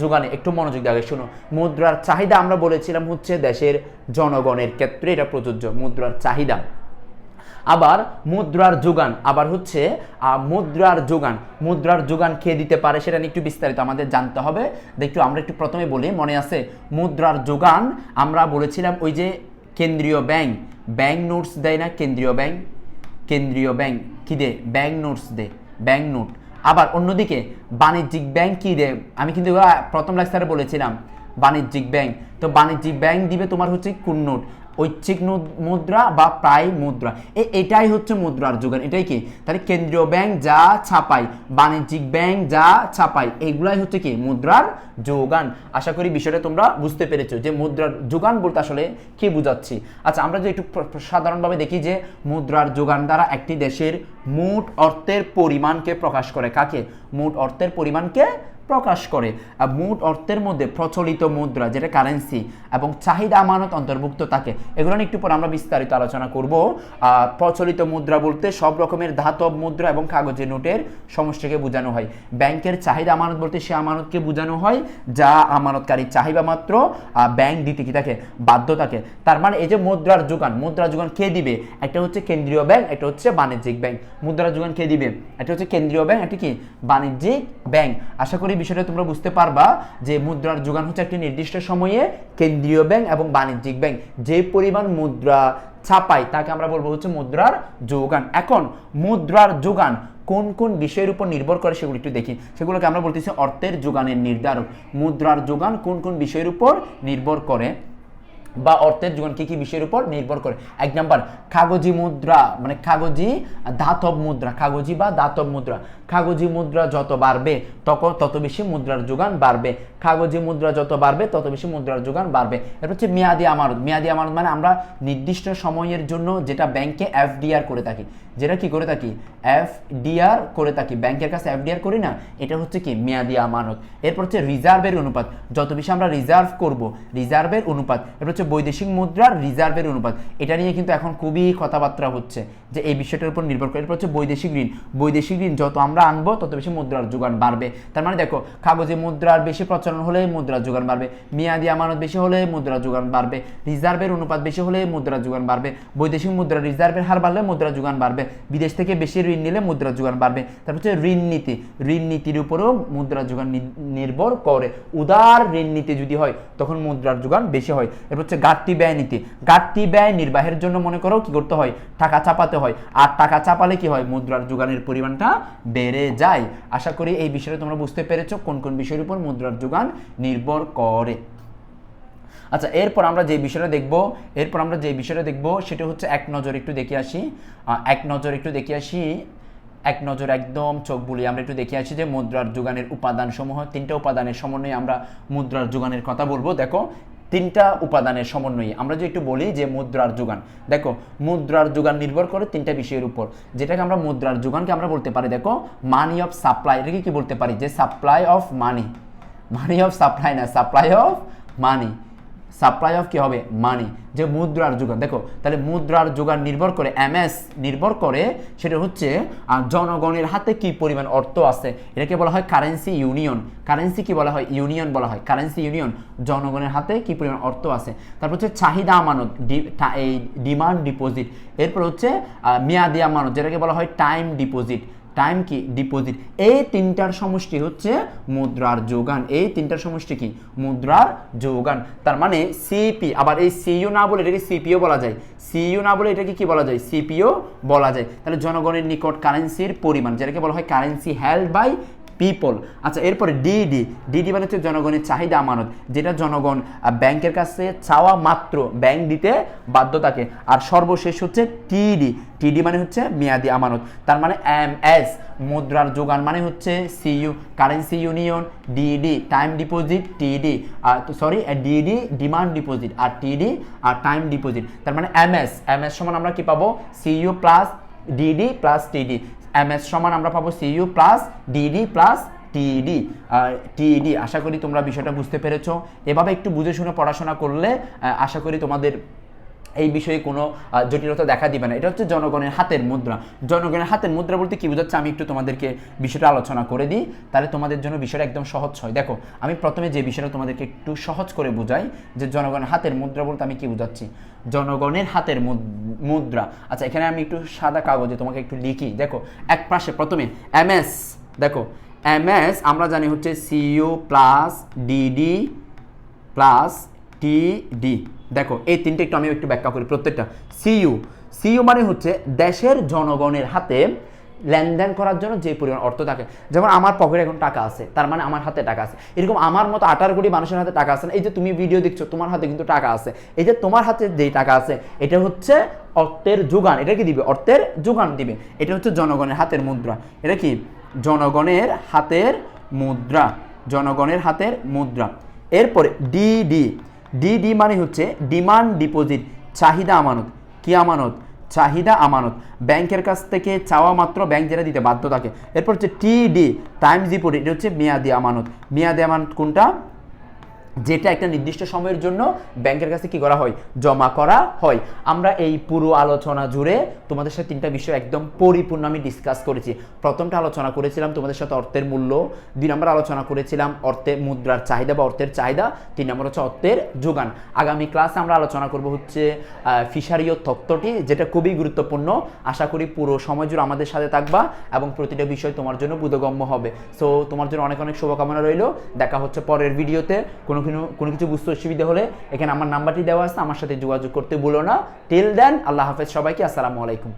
যোগানে একটু মনোযোগ দিয়ে শুনো মুদ্রার চাহিদা আমরা বলেছিলাম হচ্ছে দেশের জনগণের ক্ষেত্রে এটা প্রযোজ্য, মুদ্রার চাহিদা। আবার মুদ্রার যোগান, আবার হচ্ছে মুদ্রার যোগান। মুদ্রার যোগান কে দিতে পারে সেটা নিয়ে একটু বিস্তারিত আমাদের জানতে হবে। দেখো আমরা একটু প্রথমে বলি, মনে আছে, মুদ্রার যোগান, আমরা বলেছিলাম ওই যে কেন্দ্রীয় ব্যাংক। ব্যাংক নোটস দেয় না, কেন্দ্রীয় ব্যাংক। কেন্দ্রীয় ব্যাংক কি দে ব্যাংক নোটস দে ব্যাংক নোট। আবার অন্যদিকে, বাণিজ্যিক ব্যাংক কী দেয় আমি কিন্তু প্রথম লেকচারে বলেছিলাম, বাণিজ্যিক ব্যাংক। তো বাণিজ্যিক ব্যাংক দিবে তোমার হচ্ছে কোন নোট ঐচ্ছিক মুদ্রা বা প্রায় মুদ্রা। এটাই হচ্ছে মুদ্রার যোগান। এটাই কি? তাহলে কেন্দ্রীয় ব্যাংক যা ছাপায়, বাণিজ্যিক ব্যাংক যা ছাপায়, এগুলাই হচ্ছে কি? মুদ্রার যোগান। আশা করি বিষয়টা তোমরা বুঝতে পেরেছ যে মুদ্রার যোগান বলতে আসলে কি বুঝাচ্ছি। আচ্ছা আমরা যে একটু সাধারণভাবে দেখি যে মুদ্রার যোগান দ্বারা একটি দেশের মোট অর্থের পরিমাণকে প্রকাশ করে কাকে? মোট অর্থের পরিমাণকে প্রকাশ করে মোট অর্থের মধ্যে প্রচলিত মুদ্রা, যেটা কারেন্সি এবং চাহিদা আমানত অন্তর্ভুক্ত থাকে। এগুলো নিয়ে একটু পর আমরা বিস্তারিত আলোচনা করব। প্রচলিত মুদ্রা বলতে সব রকমের ধাতব মুদ্রা এবং কাগজের নোটের সমষ্টিকে বোঝানো হয়। ব্যাংকের চাহিদা আমানত বলতে সে আমানতকে বোঝানো হয়, যা আমানতকারী চাহিদা মাত্র ব্যাংক দিতে কি থাকে বাধ্য থাকে তার মানে এই যে মুদ্রার যোগান মুদ্রা যোগান কে দিবে? একটা হচ্ছে কেন্দ্রীয় ব্যাংক, একটা হচ্ছে বাণিজ্যিক ব্যাংক। মুদ্রা যোগান কে দিবে? এটা হচ্ছে কেন্দ্রীয় ব্যাংক, একটা কি? বাণিজ্যিক ব্যাংক। আশা করি বিষয়টা তোমরা বুঝতে পারবা যে মুদ্রার যোগান হচ্ছে একটি নির্দিষ্ট সময়ে কেন্দ্রীয় ব্যাংক এবং বাণিজ্যিক ব্যাংক। যে পরিমাণ মুদ্রা ছাপায় তাকে আমরা বলব হচ্ছে মুদ্রার যোগান। এখন, মুদ্রার যোগান কোন কোন বিষয়ের উপর নির্ভর করে সেগুলো একটু দেখি। সেগুলোকে আমরা বলতেছি অর্থের যোগানের নির্ধারক। মুদ্রার যোগান কোন কোন বিষয়ের উপর নির্ভর করে? বা অর্থের যোগান কি কি বিষয়ের উপর নির্ভর করে? এক নাম্বার, কাগজি মুদ্রা মানে কাগজি ধাতব মুদ্রা, কাগজি বা ধাতব মুদ্রা। কাগজি মুদ্রা যত বাড়বে তখন তত বেশি মুদ্রার যোগান বাড়বে। কাগজি মুদ্রা যত বাড়বে, তত বেশি মুদ্রার যোগান বাড়বে। এরপর হচ্ছে মেয়াদি আমানত। মেয়াদি আমানত মানে আমরা নির্দিষ্ট সময়ের জন্য যেটা ব্যাংকে এফডিআর করে থাকি। যেটা কি করে থাকি? এফডিআর করে থাকি। ব্যাংকের কাছে এফডিআর করি না? এটা হচ্ছে কি? মেয়াদি আমানত। এরপর হচ্ছে রিজার্ভের অনুপাত। যত বেশি আমরা রিজার্ভ করব, রিজার্ভের অনুপাত। এরপর হচ্ছে বৈদেশিক মুদ্রার রিজার্ভের অনুপাত। এটা নিয়ে কিন্তু এখন খুবই কথাবার্তা হচ্ছে যে এই বিষয়টার উপর নির্ভর করে। এরপর হচ্ছে বৈদেশিক ঋণ। বৈদেশিক ঋণ যত আমরা আনব, তত বেশি মুদ্রার যোগান বাড়বে। তার মানে দেখো, কাগজে মুদ্রার বেশি প্রচলন হলে মুদ্রার যোগান বাড়বে। মেয়াদি আমানত বেশি হলে মুদ্রার যোগান বাড়বে। রিজার্ভের অনুপাত বেশি হলে মুদ্রার যোগান বাড়বে। বৈদেশিক মুদ্রা রিজার্ভের হার বাড়লে মুদ্রা যোগান বাড়বে। বিদেশ থেকে বেশি ঋণ নিলে মুদ্রা যোগান বাড়বে। তারপর হচ্ছে ঋণ নীতি। ঋণ নীতির উপরেও মুদ্রা যোগান নির্ভর করে। উদার ঋণ নীতি যদি হয়, তখন মুদ্রার যোগান বেশি হয়। এরপর হচ্ছে ঘাটতি ব্যয় নীতি। ঘাটতি ব্যয় নির্বাহের জন্য মনে করো কি করতে হয়? টাকা চাপাতে হয়। আর টাকা চাপালে কি হয়? মুদ্রার যোগানের পরিমাণটা বেড়ে যায়। আশা করি এই বিষয়টা তোমরা বুঝতে পেরেছ, কোন কোন বিষয়ের উপর মুদ্রার যোগান নির্ভর করে। আচ্ছা এরপর আমরা যে বিষয়টা দেখব, এরপর আমরা যে বিষয়টা দেখব, সেটা হচ্ছে এক নজর একটু দেখে আসি। এক নজর একটু দেখে আসি। এক নজর একদম চোখ বুলিয়ে আমরা একটু দেখে আসি যে মুদ্রার যোগানের উপাদান সমূহ তিনটা উপাদানের সমন্বয়ে আমরা মুদ্রার যোগানের কথা বলব। দেখো তিনটা উপাদানের সমন্বয়ে। আমরা যে একটু বলি যে মুদ্রার যোগান। দেখো, মুদ্রার যোগান নির্ভর করে তিনটা বিষয়ের উপর। যেটাকে আমরা মুদ্রার যোগানকে আমরা বলতে পারি, দেখো মানি অফ সাপ্লাই এটাকে কি বলতে পারি? যে supply of money money of supply না supply of money supply of কি হবে? মানি যে মুদ্রার যোগান। দেখো, তাহলে মুদ্রার যোগান নির্ভর করে এমএস নির্ভর করে, সেটা হচ্ছে জনগণের হাতে কি পরিমাণ অর্থ আছে? এটাকে বলা হয় কারেন্সি ইউনিয়ন কারেন্সি কি বলা হয়? ইউনিয়ন বলা হয়। কারেন্সি ইউনিয়ন জনগণের হাতে কি পরিমাণ অর্থ আছে? তারপর হচ্ছে চাহিদা আমানত এই ডিমান্ড ডিপোজিট এরপর হচ্ছে মেয়াদি আমানত, যেটাকে বলা হয় টাইম ডিপোজিট টাইম কি ডিপোজিট এই তিনটার সমষ্টি হচ্ছে মুদ্রার যোগান। এই তিনটার সমষ্টি কি? মুদ্রার যোগান। তার মানে সিপি আবার এই সিইউ না বলে এটাকে সিপিও বলা যায়। সিইউ না বলে এটাকে কি বলা যায়? সিপিও বলা যায়। তাহলে জনগণের নিকট কারেন্সির পরিমাণ, যেটাকে বলা হয় কারেন্সি হেল্ড বাই পিপল আচ্ছা এরপরে ডিডি ডিডি মানে হচ্ছে জনগণের চাহিদা, আমানত, যেটা জনগণ ব্যাংকের কাছে চাওয়া মাত্র, ব্যাংক দিতে বাধ্য থাকে আর সর্বশেষ হচ্ছে টিডি টিডি মানে হচ্ছে মেয়াদি আমানত, তার মানে এম এস মুদ্রার যোগান মানে হচ্ছে CU currency union DD time deposit TD sorry DD demand deposit আর টিডি আর টাইম ডিপোজিট তার মানে এম এস এম এস সমান আমরা কি পাবো? CU plus DD plus TD M S সমান আমরা পাবো CU plus DD plus TD TD আশা করি তোমরা বিষয়টা বুঝতে পেরেছ। এভাবে একটু বুঝে শুনে পড়াশোনা করলে আশা করি তোমাদের এই বিষয়ে কোনো জটিলতা দেখা দিবে না। এটা হচ্ছে জনগণের হাতের মুদ্রা। জনগণের হাতের মুদ্রা বলতে কি বোঝাচ্ছে? আমি একটু তোমাদেরকে বিষয়টা আলোচনা করে দিই। তাহলে তোমাদের জন্য বিষয়টা একদম সহজ হয়। দেখো, আমি প্রথমে যে বিষয়টা তোমাদেরকে একটু সহজ করে বুঝাই, যে জনগণের হাতের মুদ্রা বলতে আমি কি বোঝাচ্ছি? জনগণের হাতের মুদ- মুদ্রা। আচ্ছা এখানে আমি একটু সাদা কাগজে তোমাকে একটু লিখি। দেখো, এক পাশে প্রথমে এম এস দেখো এম এস আমরা জানি হচ্ছে সিইউ প্লাস ডিডি প্লাস টিডি। দেখো, এই তিনটে একটু আমি একটু ব্যাখ্যা করি প্রত্যেকটা। সিইউ সিইউ মানে হচ্ছে দেশের জনগণের হাতে লেনদেন করার জন্য যে পরিমাণ অর্থ থাকে। যেমন আমার পকেটে এখন টাকা আছে, তার মানে আমার হাতে টাকা আছে। এরকম আমার মতো আঠারো কোটি মানুষের হাতে টাকা আছে এই যে তুমি ভিডিও দেখছ, তোমার হাতে কিন্তু টাকা আছে। এই যে তোমার হাতে যেই টাকা আছে, এটা হচ্ছে অর্থের যোগান। এটা কি দিবে? অর্থের যোগান দিবে। এটা হচ্ছে জনগণের হাতের মুদ্রা। এটা কি? জনগণের হাতের মুদ্রা। জনগণের হাতের মুদ্রা। এরপরে ডিডি ডিডি মানে হচ্ছে ডিমান্ড ডিপোজিট চাহিদা আমানত, কি আমানত? চাহিদা আমানত। ব্যাংকের কাছ থেকে চাওয়া মাত্র ব্যাংক যেটা দিতে বাধ্য থাকে এরপর হচ্ছে টিডি টাইম ডিপোজিট এটা হচ্ছে মেয়াদি আমানত। মেয়াদি আমানত কোনটা? যেটা একটা নির্দিষ্ট সময়ের জন্য ব্যাংকের কাছে কি করা হয়? জমা করা হয়। আমরা এই পুরো আলোচনা জুড়ে তোমাদের সাথে তিনটা বিষয় একদম পরিপূর্ণ আমি ডিসকাস করেছি। প্রথমটা আলোচনা করেছিলাম তোমাদের সাথে অর্থের মূল্য। দুই নম্বর আলোচনা করেছিলাম অর্থের মুদ্রার চাহিদা বা অর্থের চাহিদা। তিন নম্বর হচ্ছে অর্থের যোগান। আগামী ক্লাসে আমরা আলোচনা করব হচ্ছে ফিশারিও তত্ত্বটি যেটা খুবই গুরুত্বপূর্ণ। আশা করি পুরো সময় জুড়ে আমাদের সাথে থাকবা এবং প্রতিটা বিষয় তোমার জন্য বোধগম্য হবে। সো তোমার জন্য অনেক অনেক শুভকামনা রইল। দেখা হচ্ছে পরের ভিডিওতে কোনো কোনো কোনো কিছু বুঝতে অসুবিধা হলে এখানে আমার নাম্বারটি দেওয়া আছে, আমার সাথে যোগাযোগ করতে বলো না। টিল দেন আল্লাহ হাফেজ সবাইকে, আসসালামু আলাইকুম।